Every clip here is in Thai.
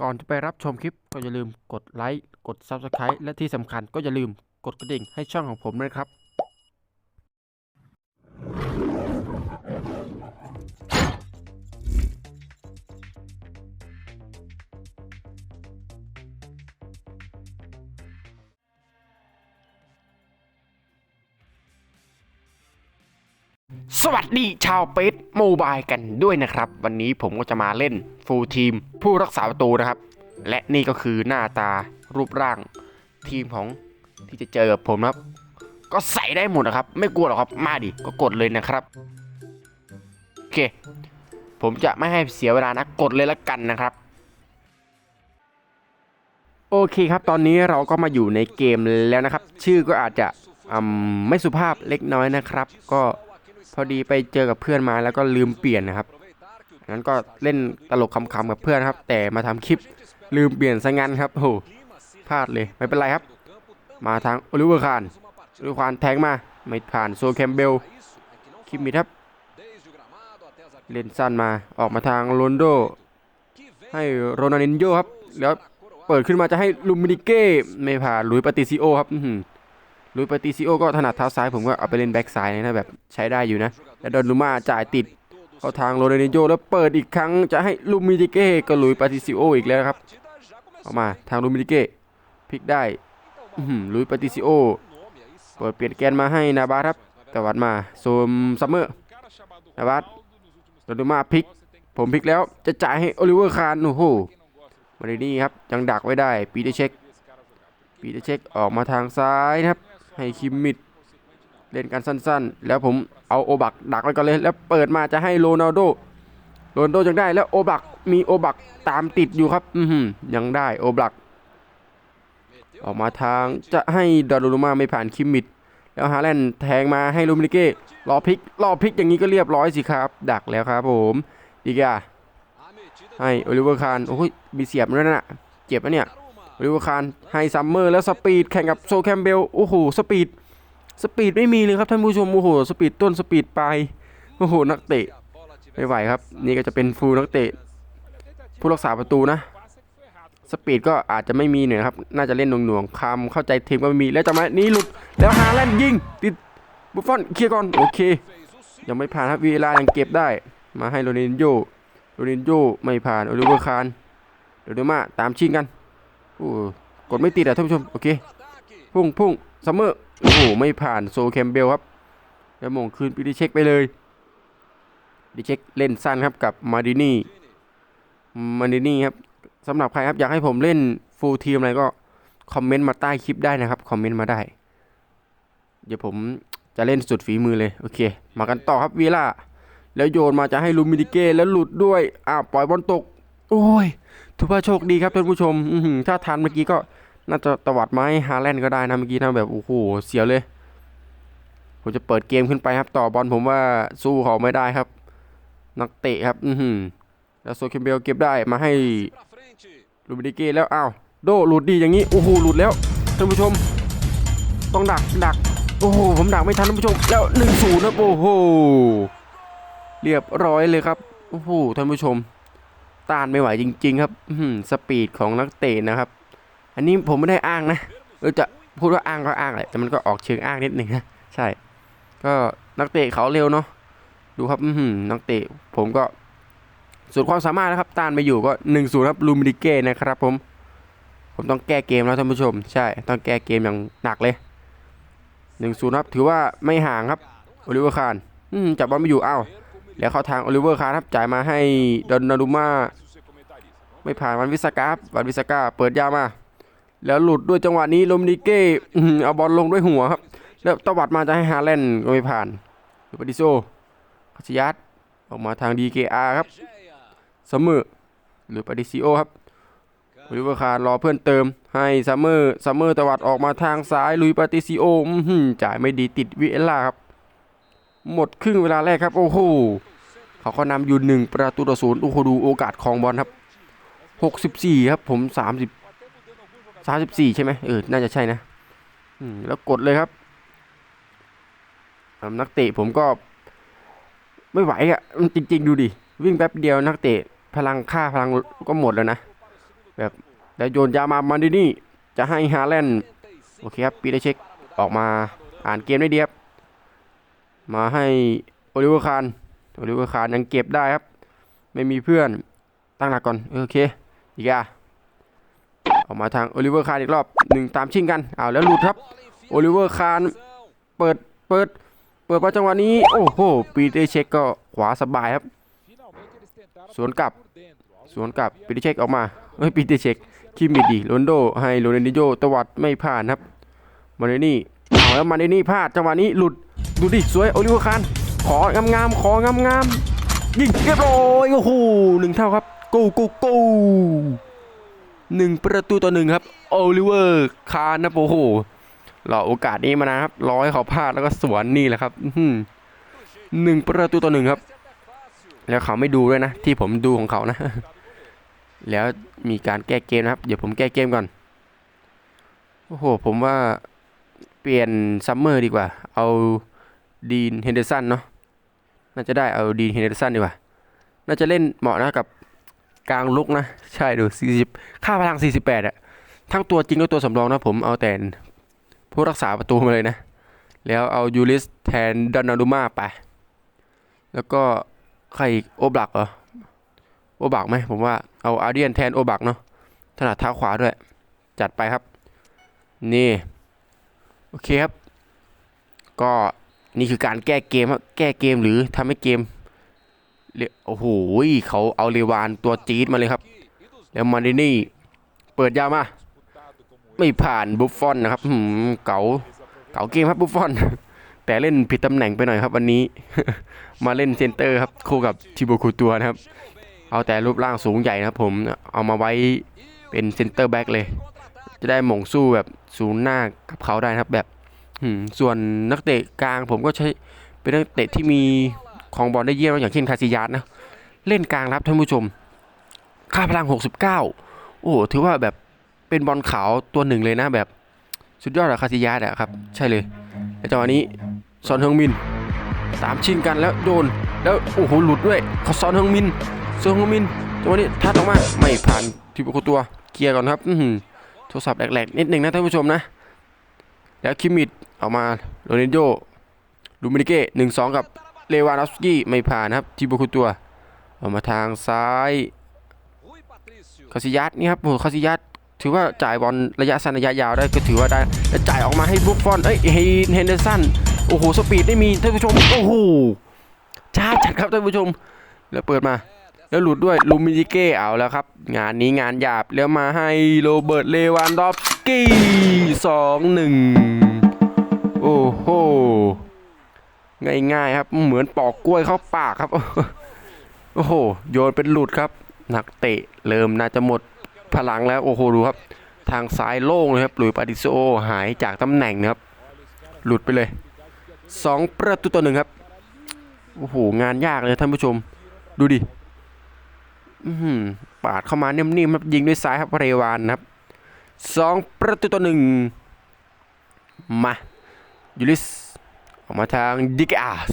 ก่อนจะไปรับชมคลิปก็อย่าลืมกดไลค์ กด Subscribe และที่สำคัญก็อย่าลืมกดกระดิ่งให้ช่องของผมด้วยครับ สวัสดีชาวเปซโมบายกันด้วยนะครับ วันนี้ผมก็จะมาเล่นฟูลทีมผู้รักษาประตูนะครับ และนี่ก็คือหน้าตารูปร่างทีมของที่จะเจอกับผมนะครับ ก็ใส่ได้หมดนะครับ ไม่กลัวหรอกครับมาดิก็กดเลยนะครับโอเค ผมจะไม่ให้เสียเวลานะกดเลยละกันนะครับ โอเคครับตอนนี้เราก็มาอยู่ในเกมแล้วนะครับ ชื่อก็อาจจะอืมไม่สุภาพเล็กน้อยนะครับ ก็ พอดีไปเจอกับเพื่อนมาแล้วก็ลืมเปลี่ยนนะครับงั้นก็เล่นตลกคำๆกับเพื่อนครับ แต่มาทำคลิปลืมเปลี่ยนซะงั้นครับโหพลาดเลยไม่เป็นไรครับ มาทางโอลิเวอร์คานโอลิเวอร์คานแทงมาไม่ผ่านโซแคมเบลคิมมิดครับเล่นสั้นมาออกมาทางโรนโด ให้โรนัลดินโญ่ครับ แล้วเปิดขึ้นมาจะให้ลูมินิเก้ไม่ผ่านลุยปาติซิโอครับอื ลุยส์ปาติซิโอก็ถนัดเท้าซ้ายผมก็เอาไปเล่นแบ็กซ้ายนะแบบใช้ได้อยู่นะ แล้วดอนลูมาจ่ายติดเข้าทางโรนัลดิโญ่แล้วเปิดอีกครั้งจะให้ลูมินิเก้กับหลุยส์ปาติซิโออีกแล้วครับออกมาทางลูมินิเก้พลิกได้ลุยส์ปาติซิโอเปิดเปลี่ยนแกนมาให้นาบาสครับแต่วัดมาโซมซัมเมอร์นาบาสโดนดูมาพลิก ผมพลิกแล้วจะจ่ายให้โอลิเวอร์คานโอ้โหมาดีนี่ครับยังดักไว้ได้ปีเตเช็คปีเตเช็คออกมาทางซ้ายนะครับ ให้คิมมิดเล่นกันสั้นๆ แล้วผมเอาโอบักดักไว้ก่อนเลย แล้วเปิดมาจะให้โรนัลโดโรนัลโดยังได้แล้วโอบักมีโอบักตามติดอยู่ครับ อือหือยังได้โอบัก ออกมาทางจะให้ดอนลูมาไม่ผ่านคิมมิดแล้วฮาแลนด์แทงมาให้ลูมินิเก้รอพลิกรอพลิกอย่างนี้ก็เรียบร้อยสิครับ ดักแล้วครับผมอีกอะให้โอลิเวอร์คานโอ้ยมีเสียบด้วยนะเจ็บปะเนี่ย โอลิวคานให้ซัมเมอร์แล้วสปีดแข่งกับโซแคมเบลโอ้โหสปีดสปีดไม่มีเลยครับท่านผู้ชมโอ้โหสปีดต้นสปีดปลายโอ้โหนักเตะไม่ไหวครับ นี่ก็จะเป็นฟูลนักเตะ ผู้รักษาประตูนะ สปีดก็อาจจะไม่มีหน่อยครับ น่าจะเล่นหน่วงๆคำเข้าใจทีมก็ไม่มีแล้วจังหวะนี้หลุดแล้วฮาแลนด์ยิงติดบุฟฟอนเคลียร์ก่อนโอเค ยังไม่ผ่านครับวีลายังเก็บได้ มาให้โรนินโยโรนินโยไม่ผ่านโอลิเวอร์คานเดี๋ยวเดี๋ยวมาตามชิงกัน กดไม่ติดอะท่านผู้ชม โอเค พุ่งพุ่งซัมเมอร์ โอ้โห ไม่ผ่านโซแคมเบลครับ แล้วมงคืนปีดิเช็คไปเลยดิเช็คเล่นสั้นครับกับมาดินี่ มาดินี่ครับสำหรับใครครับ อยากให้ผมเล่นฟูลทีมอะไรก็ คอมเมนต์มาใต้คลิปได้นะครับ คอมเมนต์มาได้ เดี๋ยวผมจะเล่นสุดฝีมือเลย โอเค มากันต่อครับวีล่าแล้วโยนมาจะให้ลูมินิเก้แล้วหลุดด้วยอ้าปล่อยบอลตก โอ้ยถือว่าโชคดีครับท่านผู้ชมอืถ้าทันเมื่อกี้ก็น่าจะตวัดไม้ฮาแลนด์ก็ได้นะเมื่อกี้นะแบบโอ้โหเสียวเลย ผมจะเปิดเกมขึ้นไปครับ ต่อบอลผมว่าสู้เขาไม่ได้ครับ นักเตะครับ อือหือแล้วโซเคมเบลเก็บได้มาให้ลูมินิเก้แล้วอ้าวโดหลุดดีอย่างนี้โอ้โหหลุดแล้วท่านผู้ชม ต้องดักดักโอ้โหผมดักไม่ทันท่านผู้ชม แล้วหนึ่งศูนย์นะโอ้โหเรียบร้อยเลยครับโอ้โหท่านผู้ชม ต้านไม่ไหวจริง ๆ ครับสปีดของนักเตะนะครับ อันนี้ผมไม่ได้อ้างนะเออจะพูดว่าอ้างก็อ้างแหละแต่มันก็ออกเชิงอ้างนิดหนึ่งนะใช่ ก็นักเตะเขาเร็วเนาะดูครับนักเตะผมก็สุดความสามารถนะครับ ต้านไปอยู่ก็1นศูนย์ครับลูมินิเก้นะครับผม ผมต้องแก้เกมแล้วท่านผู้ชม ใช่ ต้องแก้เกมอย่างหนักเลย1นศูนย์ครับ ถือว่าไม่ห่างครับโอลิเวอร์คานจับบอลไม่อยู่อ้าว แล้วเข้าทางโอลิเวอร์คานครับจ่ายมาให้ดอนนารุมาไม่ผ่านวันวิสกาบวันวิสกาเปิดยาวมา แล้วหลุดด้วยจังหวะนี้ลูมินิเก้เอาบอลลงด้วยหัวครับ แล้วตวัดมาจะให้ฮาแลนด์ก็ไม่ผ่านลูปาดิโซคัชยัตออกมาทาง DKR ครับซัมเมอร์หรือปาดิซิโอครับโอลิเวอร์คาร์รอเพื่อนเติมให้ซัมเมอร์ซัมเมอร์ตวัดออกมาทางซ้ายลุยปาติซิโอจ่ายไม่ดีติดวิเอลล่าครับ หมดครึ่งเวลาแรกครับ โอ้โหเขาก็นำอยู่หนึ่งประตูต่อศูนย์โอ้โหดูโอกาสของบอลครับหกสิบสี่ครับผมสามสิบสามสิบสี่ใช่ไหมเออ น่าจะใช่นะแล้วกดเลยครับนักเตะผมก็ ไม่ไหวอะจริง ๆ ดูดิ วิ่งแป๊บเดียวนักเตะพลังค่าพลังก็หมดแล้วนะ แบบแล้วโยนยามามันดินี่ จะให้ฮาแลนด์โอเคครับปีเตอร์เช็คออกมาอ่านเกมได้ดีครับ มาให้โอลิเวอร์คานโอลิเวอร์คานยังเก็บได้ครับ ไม่มีเพื่อนตั้งหลักก่อนโอเคอีกอะออกมาทางโอลิเวอร์คานอีกรอบหนึ่งตามชิงกันอ้าวแล้วหลุดครับโอลิเวอร์คานเปิดเปิดเปิดมาจังหวะนี้โอ้โหปีเตอร์เช็คก็ขวาสบายครับสวนกลับสวนกลับปีเตอร์เช็คออกมาเฮ้ยปีเตอร์เช็คคิมมิดดีโรนโดให้โรนัลดิโญตวัดไม่ผ่านครับมาเนนี่เอาแล้วมาเนนี่พลาดจังหวะนี้หลุด ดูดิสวยโอลิเวอร์คานของามงามๆของามงามๆยิงเรียบร้อยโอ้โหหนึ่งเท่าครับกูกูกูหนึ่งประตูต่อหนึ่งครับโอลิเวอร์คานนะโอ้โหรอโอกาสนี้มานะครับร้อให้เขาพลาดแล้วก็สวนนี่แหละครับหนึ่งประตูต่อหนึ่งครับ แล้วเขาไม่ดูด้วยนะ ที่ผมดูของเขานะ แล้วมีการแก้เกมนะครับ เดี๋ยวผมแก้เกมก่อนโอ้โห ผมว่าเปลี่ยนซัมเมอร์ดีกว่า เอา ดีนเฮนเดอร์สันเนาะน่าจะได้เอาดีนเฮนเดอร์สันดีกว่า น่าจะเล่นเหมาะนะกับกลางลุกนะ ใช่ดู40 ค่าพลัง 48อะทั้งตัวจริงและตัวสำรองนะผมเอาแต่ผู้รักษาประตูมาเลยนะ แล้วเอายูริสแทนดอนนารุมาไป แล้วก็ใครอีกโอบลักเหรอโอบักไหมผมว่าเอาอาร์เดียนแทนโอบักเนาะถนัดเท้าขวาด้วย จัดไปครับ นี่ โอเคครับ ก็ นี่คือการแก้เกมครับแก้เกมหรือทำให้เกมโอ้โหเขาเอาเรวานตัวจี๊ดมาเลยครับ แล้วมาดินี่เปิดยาวมา ไม่ผ่านบุฟฟอนนะครับหืมเก๋าเก๋าเกมครับบุฟฟอน แต่เล่นผิดตำแหน่งไปหน่อยครับ วันนี้ มาเล่นเซนเตอร์ครับคู่กับทิโบคูตัวนะครับ เอาแต่รูปร่างสูงใหญ่นะครับ ผมเอามาไว้เป็นเซนเตอร์แบ็กเลย จะได้หม่งสู้แบบศูนย์หน้ากับเขาได้นะครับแบบ ส่วนนักเตะกลางผมก็ใช้เป็นนักเตะที่มีของบอลได้เยี่ยมอย่างเช่นคาซิยัสนะ เล่นกลางรับท่านผู้ชม ค่าพลัง 69 โอ้ถือว่าแบบเป็นบอลขาวตัวหนึ่งเลยนะแบบสุดยอดอะคาซิยัสอะครับ ใช่เลยแล้วจังหวะนี้ซอนเฮงมินตามชิงกันแล้วโดนแล้วโอ้โหหลุดด้วยเขาซอนเฮงมินซงมินจังหวะนี้ทัดออกมาไม่ผ่านที่บุคคลตัวเคลียร์ก่อนครับโทรศัพท์แหลกๆนิดหนึ่งนะท่านผู้ชมนะ แล้วคิมิดออกมาโรนินโญ่ลูมินิเก้หนึ่งสองกับเลวานอฟสกี้ไม่ผ่านนะครับที่บุคคลตัวออกมาทางซ้ายคาซิยัสนี่ครับโอ้โหคาซิยัสถือว่าจ่ายบอลระยะสั้นระยะยาวได้ก็ถือว่าได้แล้วจ่ายออกมาให้บุฟฟอนเอ้ยเฮนเดอร์สันโอ้โหสปีดไม่มีท่านผู้ชมโอ้โหช้าจัดครับท่านผู้ชม แล้วเปิดมา แล้วหลุดด้วยลูมินิเก้เอาแล้วครับ งานนี้งานหยาบแล้วมาให้โรเบิร์ตเลวานดอฟสกี้สองหนึ่ง โอ้โหง่ายๆครับ เหมือนปอกกล้วยเข้าปากครับ โอ้โห โยนเป็นหลุดครับ นักเตะเริ่มน่าจะหมดพลังแล้วโอ้โหดูครับ ทางซ้ายโล่งเลยครับหลุยปาดิโซหายจากตำแหน่งนะครับ หลุดไปเลยสองประตูต่อหนึ่งครับ โอ้โห งานยากเลยท่านผู้ชม ดูดิอือหือปาดเข้ามานิ่มๆครับยิงด้วยซ้ายครับเรวานนะครับสองประตูต่อหนึ่งมา ยูริสออกมาทางดิกอาส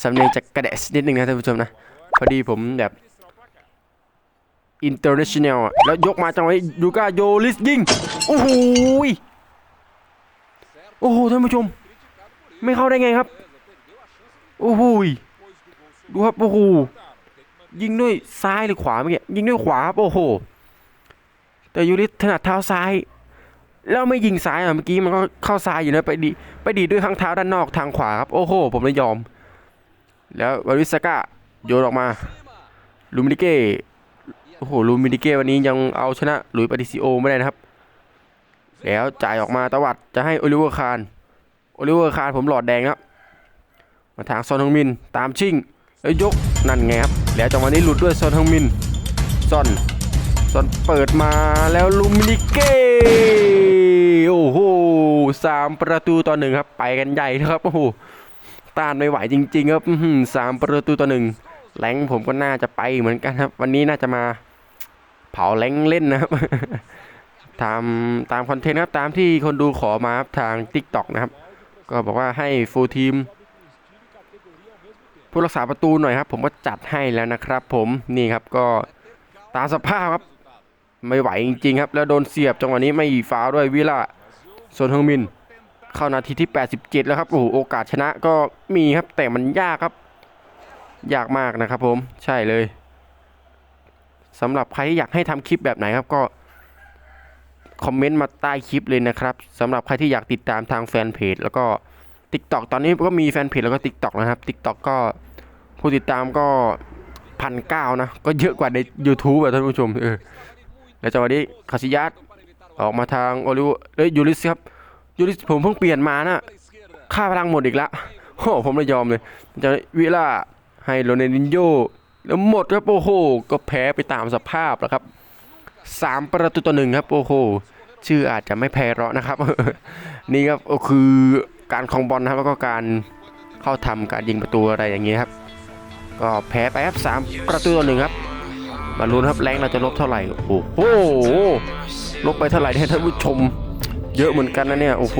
สำเนียงจากกระเดสนิดนึงนะท่านผู้ชมนะ พอดีผมแบบอินเตอร์เนชั่นแนลอะแล้วยกมาจังหวะนี้ยูกาโยลิสยิง โอ้โหยโอ้โหท่านผู้ชม ไม่เข้าได้ไงครับ โอ้โหยดูครับโอ้โหยิงด้วยซ้ายหรือขวาเมื่อกี้ยิงด้วยขวาครับโอ้โห แต่ยูริสถนัดเท้าซ้าย แล้วไม่ยิงซ้ายอะเมื่อกี้มันก็เข้าซ้ายอยู่นะไปดี ไปดีด้วยข้างเท้าด้านนอกทางขวาครับโอ้โห ผมเลยยอม แล้ววาริสก้าโยนออกมาลูมินิเก้โอ้โหลูมินิเก้วันนี้ยังเอาชนะหลุยปาติซิโอไม่ได้นะครับ แล้วจ่ายออกมาตวัดจะให้โอลิเวอร์คารโอลิเวอร์คารผมหลอดแดงแล้วมาทางซอนฮงมินตามชิงแล้วยกนั่นไงครับแล้วจังหวะนี้หลุดด้วยซอนทงมินซอนซอนเปิดมาแล้วลูมินิเก้ โอ้โหสามประตูต่อหนึ่งครับ ไปกันใหญ่นะครับโอ้โหต้านไม่ไหวจริง ๆ ครับสามประตูต่อหนึ่งแรงผมก็น่าจะไปเหมือนกันครับ วันนี้น่าจะมาเผาแรงเล่นนะครับตามตามคอนเทนต์ครับตามที่คนดูขอมาครับทาง TikTok นะครับ ก็บอกว่าให้ฟูลทีมผู้รักษาประตูหน่อยครับ ผมก็จัดให้แล้วนะครับ ผมนี่ครับก็ตามสภาพครับ ไม่ไหวจริงๆครับ แล้วโดนเสียบจังหวะนี้ไม่ฟ้าด้วยวิล่าส่วนเฮงมิน เข้านาทีที่ 87 แล้วครับโอ้โหโอกาสชนะก็มีครับแต่มันยากครับ ยากมากนะครับผมใช่เลยสำหรับใครที่อยากให้ทำคลิปแบบไหนครับก็คอมเมนต์มาใต้คลิปเลยนะครับสำหรับใครที่อยากติดตามทางแฟนเพจแล้วก็ TikTok ตอนนี้ก็มีแฟนเพจแล้วก็ TikTok นะครับ TikTok ก็ผู้ติดตามก็พันเก้านะ ก็เยอะกว่าใน YouTube อะท่านผู้ชมเออ แล้วจังหวะนี้คาซิยัสออกมาทางโอลิวเอ้ยยูริสครับยูริสผมเพิ่งเปลี่ยนมานะค่าพลังหมดอีกละโอ้ผมเลยยอมเลยจะวิล่าให้โรเนลินโยแล้วหมดครับโอ้โหก็แพ้ไปตามสภาพแล้วครับสามประตูต่อหนึ่งครับโอ้โหชื่ออาจจะไม่แพ้เราะนะครับ นี่ครับก็คือการคองบอลนะครับแล้วก็การเข้าทำการยิงประตูอะไรอย่างเงี้ยครับ ก็แพ้ไปครับสามประตูต่อหนึ่งครับ มาลุ้นครับแรงเราจะลบเท่าไหร่โอ้โหลบไปเท่าไหร่เนี่ยท่านผู้ชม เยอะเหมือนกันนะเนี่ยโอ้โห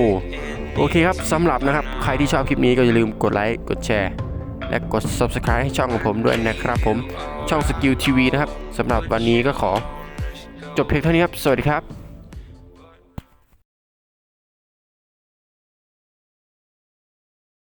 โอเคครับสำหรับนะครับใครที่ชอบคลิปนี้ก็อย่าลืมกดไลค์กดแชร์ และกด subscribe ให้ช่องของผมด้วยนะครับผมช่องสกิลทีวีนะครับสำหรับวันนี้ก็ขอ จบเพียงเท่านี้ครับ สวัสดีครับ